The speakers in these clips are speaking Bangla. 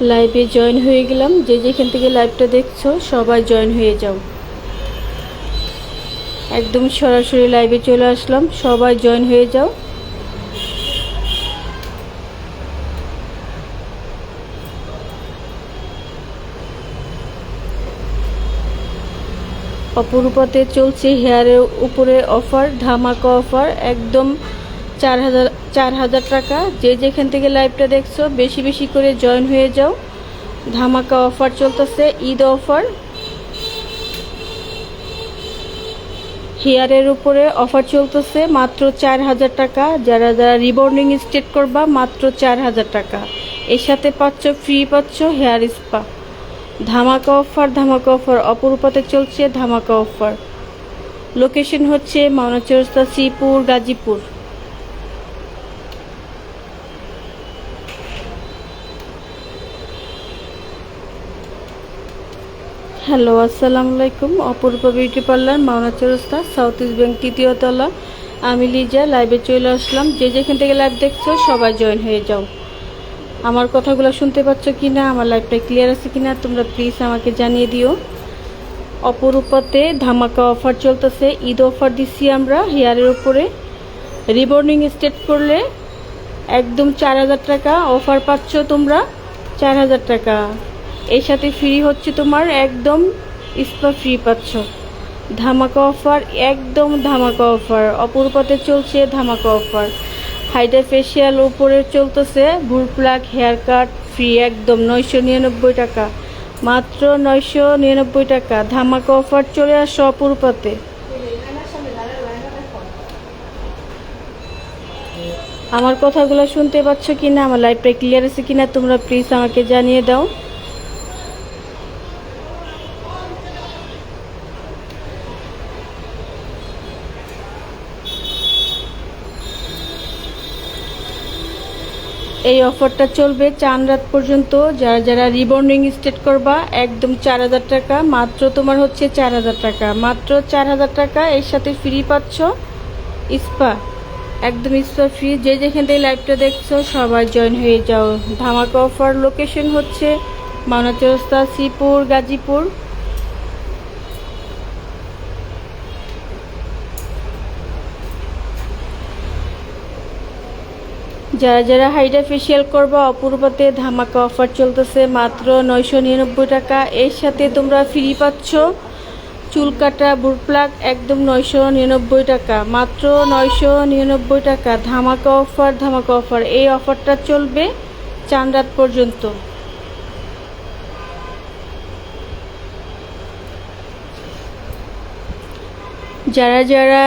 লাইভে জয়েন হয়ে গেলাম। যে যেখান থেকে লাইভটা দেখছ, সবাই জয়েন হয়ে যাও। একদম সরাসরি লাইভে চলে আসলাম। সবাই জয়েন হয়ে যাও। অপরূপাতে চলছে হেয়ারের উপরে অফার ধামাকা অফার একদম চার হাজার চার হাজার টাকা। যে যেখান থেকে লাইভটা দেখছ, বেশি বেশি করে জয়েন হয়ে যাও। ধামাকা অফার চলতেছে, ঈদ অফার হেয়ারের উপরে অফার চলতেছে, মাত্র চার হাজার টাকা। যারা যারা রিবর্নিং স্টেট করবা, মাত্র চার হাজার টাকা। এর সাথে পাচ্ছ ফ্রি পাচ্ছ হেয়ার স্পা ধামাকা অফার ধামাকা অফার অপরূপাতে চলছে ধামাকা অফার লোকেশন হচ্ছে মাওনা শ্রীপুর গাজীপুর। হ্যালো, আসসালামু আলাইকুম। Aparupa beauty parlour, Mawna Chowrasta, south east bank তৃতীয় তলা। আমি লিজা লাইভে চলে আসলাম। যে যেখান থেকে লাইভ দেখছ, সবাই জয়েন হয়ে যাও। আমার কথাগুলো শুনতে পাচ্ছ কি না আমার লাইভটা ক্লিয়ার আছে কি না তোমরা প্লিজ আমাকে জানিয়ে দিও। অপরূপাতে ধামাকা অফার চলতেছে। ঈদ অফার দিচ্ছি আমরা হেয়ারের উপরে। রিবর্নিং স্টেট করলে একদম চার হাজার টাকা অফার পাচ্ছ তোমরা। চার হাজার টাকা। এর সাথে ফ্রি হচ্ছে তোমার একদম স্পা ফ্রি পাচ্ছ। ধামাকা অফার একদম ধামাকা অফার অপরূপাতে চলছে ধামাকা অফার হাইড্রা ফেসিয়াল উপরে চলতেছে, ভুল প্লাক হেয়ার কাট ফ্রি একদম নয়শো নিরানব্বই টাকা। মাত্র নয়শো নিরানব্বই টাকা। ধামাকা অফার চলে আসো অপরূপাতে। আমার কথাগুলো শুনতে পাচ্ছ কি না আমার লাইফটা ক্লিয়ার আছে কি না তোমরা প্লিজ আমাকে জানিয়ে দাও। এই অফারটা চলবে চান রাত পর্যন্ত। যারা যারা রিবর্নিং স্টেট করবা, একদম চার হাজার টাকা। মাত্র তোমার হচ্ছে চার হাজার টাকা। মাত্র চার হাজার টাকা এর সাথে ফ্রি পাচ্ছ স্পা। একদম স্পা ফ্রি যে যেখান থেকে লাইভটা দেখছ, সবাই জয়েন হয়ে যাও। ধামাকা অফার লোকেশন হচ্ছে মাওনা শ্রীপুর, গাজীপুর। যারা যারা হাইডা ফেসিয়াল করবা, অপূর্বতে ধামাকা অফার চলতেছে মাত্র নয়শো নিরানব্বই টাকা। এর সাথে তোমরা ফ্রি পাচ্ছ চুল কাটা বুট প্লাগ একদম নয়শো নিরানব্বই টাকা। মাত্র নয়শো নিরানব্বই টাকা। ধামাকা অফার ধামাকা অফার এই অফারটা চলবে চান রাত পর্যন্ত। যারা যারা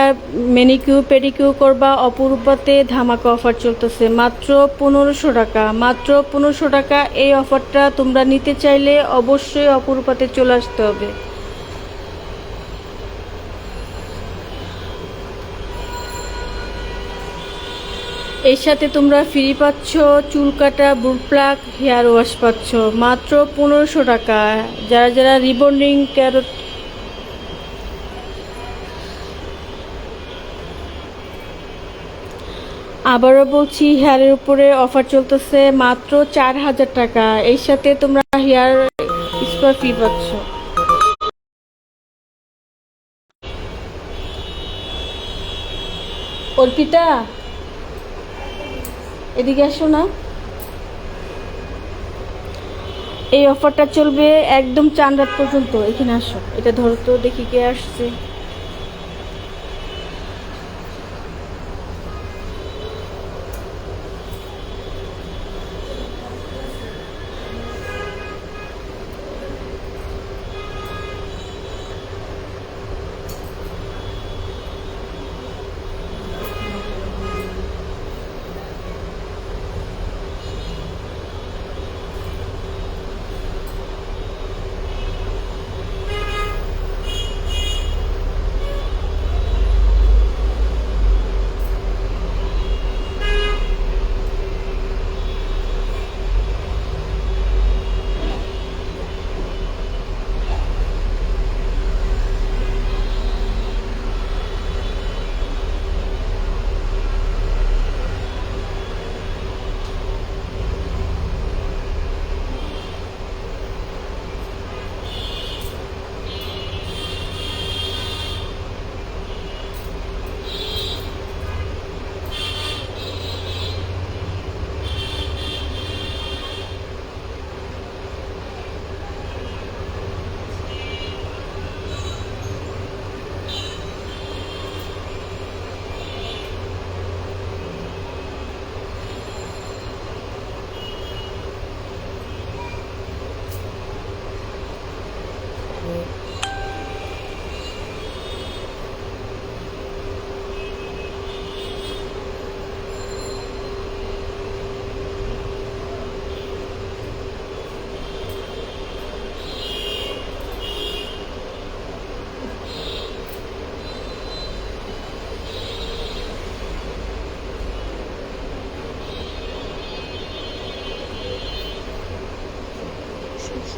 মেনিকিউ পেডিকিউ করবা, অপরূপাতে ধামাকা অফার চলতেছে। মাত্র পনেরোশো টাকা। মাত্র পনেরোশো টাকা এই অফারটা তোমরা নিতে চাইলে অবশ্যই অপরূপাতে চলে আসতে হবে। এর সাথে তোমরা ফ্রি পাচ্ছ, চুল কাটা বুট প্লাক হেয়ার ওয়াশ পাচ্ছ। মাত্র পনেরোশো টাকা। যারা যারা রিবন্ডিং ক্যারোট আবারও বলছি, হেয়ারের উপরে অফার চলতেছে মাত্র চার হাজার টাকা। এর সাথে তোমরা হেয়ার স্পা ফি পাচ্ছ। অর্পিতা, এদিকে আসো না। এই অফারটা চলবে একদম চান রাত পর্যন্ত। এখানে আসো। এটা ধরো তো দেখি কে আসছে।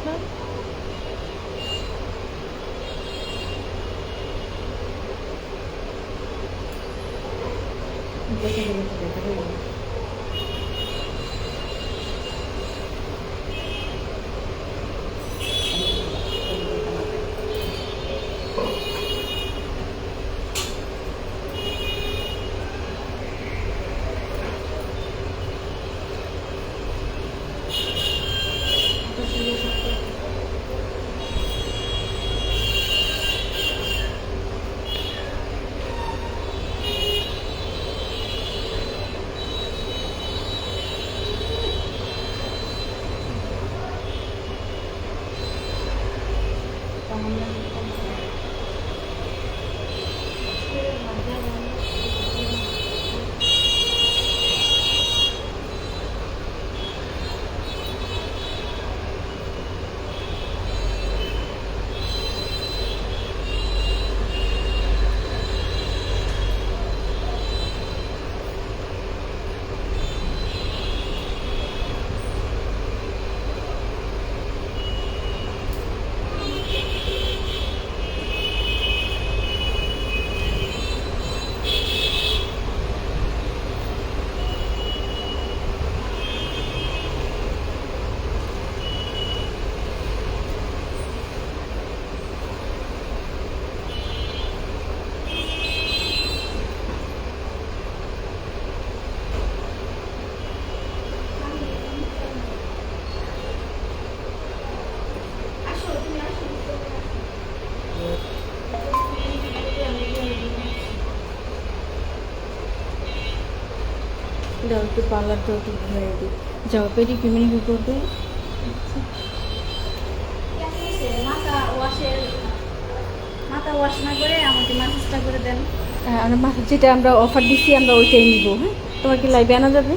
দেখা দাও একটু পার্লার দাও একটু ঘুরে দিই যাও পেরি কিমিনি করবে মাথা ওয়াশের মাথা ওয়াশ না করে আমাকে মাসাজটা করে দেন হ্যাঁ, মাথা যেটা আমরা অফার দিচ্ছি আমরা ওইটাই নিব হ্যাঁ? তোমার কি লাইভে আনা যাবে?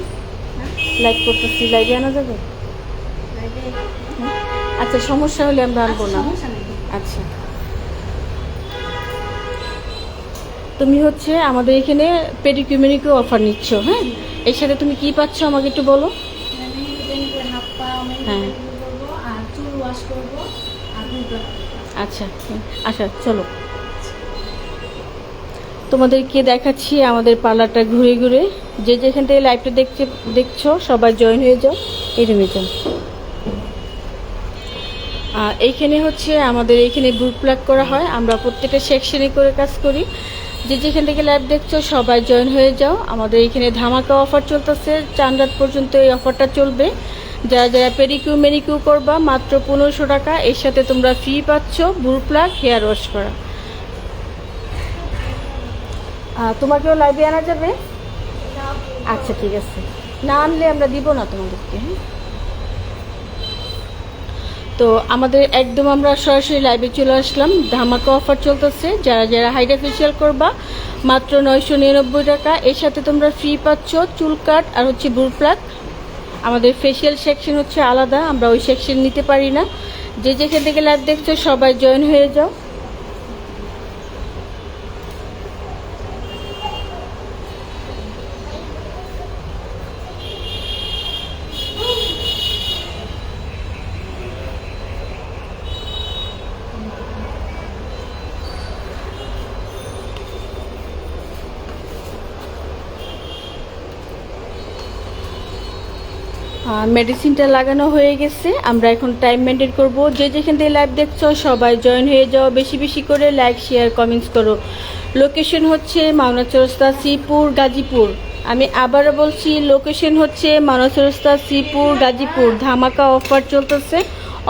হ্যাঁ? লাইভ করতেছি লাইভে আনা যাবে? হ্যাঁ? আচ্ছা সমস্যা হলে আমরা আনব না। আচ্ছা তুমি হচ্ছে আমাদের এখানে পেডিকিউমেনিকে অফার নিচ্ছ হ্যাঁ? এর সাথে তুমি কি পাচ্ছ আমাকে একটু বলো? হ্যাঁ। আচ্ছা আচ্ছা চলো। তোমাদেরকে দেখাচ্ছি আমাদের পার্লারটা ঘুরে ঘুরে। যে যেখান থেকে লাইভটা দেখছে, দেখছ, সবাই জয়েন হয়ে যাও। এই রুমে যাও এইখানে হচ্ছে আমাদের এইখানে গ্রুপ প্লাগ করা হয়। আমরা প্রত্যেকটা সেকশনে করে কাজ করি। যে যেখান থেকে লাইভ দেখছ সবাই জয়েন হয়ে যাও। আমাদের এখানে ধামাকা অফার চলতেছে। চান রাত পর্যন্ত এই অফারটা চলবে। যারা যারা পেরিকিউ মেরিকিউ করবা মাত্র পনেরোশো টাকা। এর সাথে তোমরা ফ্রি পাচ্ছ গ্রুপ প্লাগ হেয়ার ওয়াশ করা। তোমাকেও লাইভে আনা যাবে? আচ্ছা ঠিক আছে। না আনলে আমরা দিব না তোমাদেরকে হ্যাঁ? তো আমাদের একদম আমরা সরাসরি লাইভে চলে আসলাম। ধামাকা অফার চলতেছে। যারা যারা হাইড্রা ফেসিয়াল করবা, মাত্র নয়শো নিরানব্বই টাকা। এর সাথে তোমরা ফ্রি পাচ্ছ চুল কাট আর হচ্ছে ব্রু প্লাক আমাদের ফেসিয়াল সেকশন হচ্ছে আলাদা, আমরা ওই সেকশন নিতে পারি না। যে যেখান থেকে লাইভ দেখছ, সবাই জয়েন হয়ে যাও। মেডিসিনটা লাগানো হয়ে গেছে। আমরা এখন টাইম মেনটেন করব। যে যেখান থেকে লাইভ দেখছ, সবাই জয়েন হয়ে যাও। বেশি বেশি করে লাইক শেয়ার কমেন্টস করো। লোকেশন হচ্ছে মাওনা চৌরাস্তা শ্রীপুর, গাজীপুর। আমি আবারও বলছি লোকেশন হচ্ছে মাওনা চৌরাস্তা শ্রীপুর, গাজীপুর। ধামাকা অফার চলতেছে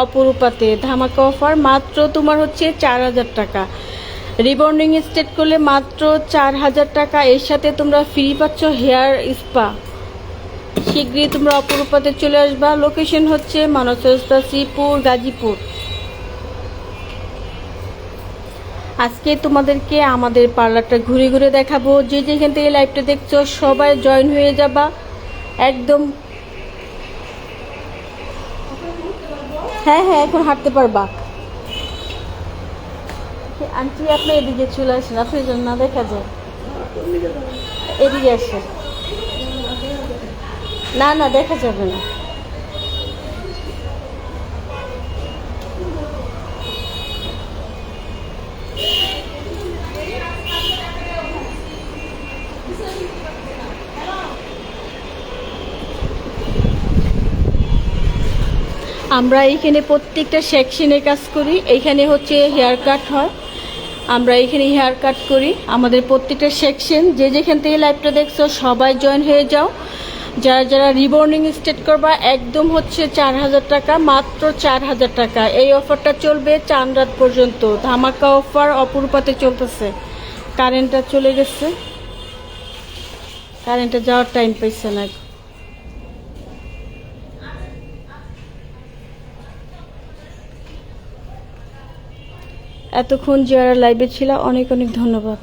অপরূপাতে। ধামাকা অফার মাত্র তোমার হচ্ছে চার হাজার টাকা। রিবন্ডিং স্টেট করলে মাত্র চার হাজার টাকা। এর সাথে তোমরা ফ্রি পাচ্ছ হেয়ার স্পা শীঘ্রই তোমরা অপরূপাতে চলে আসবা। লোকেশন হচ্ছে মানসস্তা শ্রীপুর, গাজীপুর। আজকে তোমাদেরকে আমাদের পার্লারটা ঘুরে ঘুরে দেখাবো। যে যেখান থেকে লাইভটা দেখছ, সবাই জয়েন হয়ে যাবা। একদম। হ্যাঁ হ্যাঁ এখন হাঁটতে পারবা। আন্টি, আপনি এদিকে চলে আসেন। আপনি না, দেখা যায় এদিকে আসেন। না না, দেখা যাবে না। আমরা এইখানে প্রত্যেকটা সেকশনে কাজ করি। এইখানে হচ্ছে হেয়ার কাট হয়। আমরা এখানে হেয়ার কাট করি। আমাদের প্রত্যেকটা সেকশন, যে যেখান থেকে লাইভটা দেখছ, সবাই জয়েন হয়ে যাও। যারা যারা রিবর্নিং স্টেট করবা, একদম হচ্ছে চার হাজার টাকা, মাত্র চার হাজার টাকা। এই অফারটা চলবে চান রাত পর্যন্ত। ধামাকা অফার অপরূপাতে চলতেছে। কারেন্টটা চলে গেছে। কারেন্টটা যাওয়ার টাইম পাইছে না। এতক্ষণ যারা লাইভে ছিল, অনেক অনেক ধন্যবাদ।